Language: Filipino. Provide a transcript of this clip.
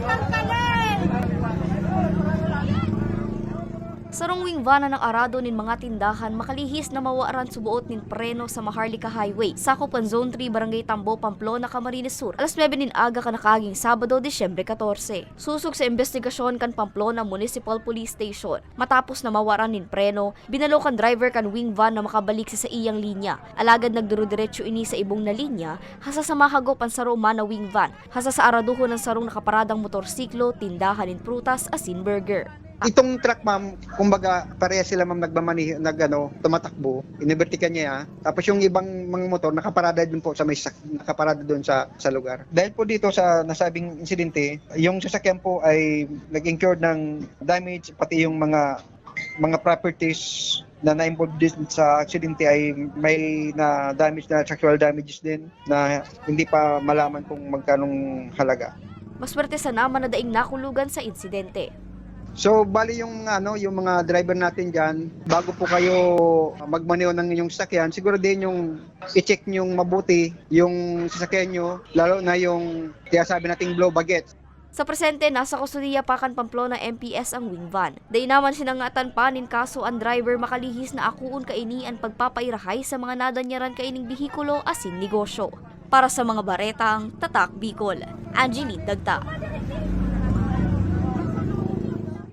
Sarong wing vana ng arado nin mga tindahan makalihis na mawaaran subuot nin preno sa Maharlika Highway. Sakop ang Zone 3 Barangay Tambo, Pamplona, Camarines Sur. Alas 9 nin aga ka nakaging Sabado, Disyembre 14. Susog sa investigasyon kan Pamplona Municipal Police Station. Matapos na mawaran nin preno, binalo kan driver kan wing van na makabalik sa iyang linya. Alagad nagduro-diretso ini sa ibong na linya, hasa sa mahagop ang saro man na wing van, hasa sa araduho ng sarong nakaparadang motorsiklo, tindahan nin prutas, asin burger. Itong truck ma'am, kumbaga pareha sila ma'am nagmamani nag ano, tumatakbo, inibertikan niya. Tapos yung ibang mga motor nakaparada din po sa may nakaparada doon sa sa lugar. Dahil po dito sa nasabing insidente, yung sasakyan po ay nag-incur ng damage pati yung mga mga properties na na-involved din sa aksidente ay may na damage na structural damages din na hindi pa malaman kung magkanong halaga. Maswerte sa naman na daing nakulugan sa insidente. So, bali yung ano, yung mga driver natin diyan, bago po kayo magmaneho ng inyong sasakyan, siguro din yung i-check nyong mabuti yung sasakyan nyo, lalo na yung sabi nating blow bagets. Sa presente, nasa kustudiya pa kan Pamplona MPS ang wing van. Day naman sinangatan pa nin kaso ang driver makalihis na akuon kaini ang pagpapairahay sa mga nadanyaran kaining bihikulo asin negosyo. Para sa mga baretang, Tatak Bicol, Angeline Dagta.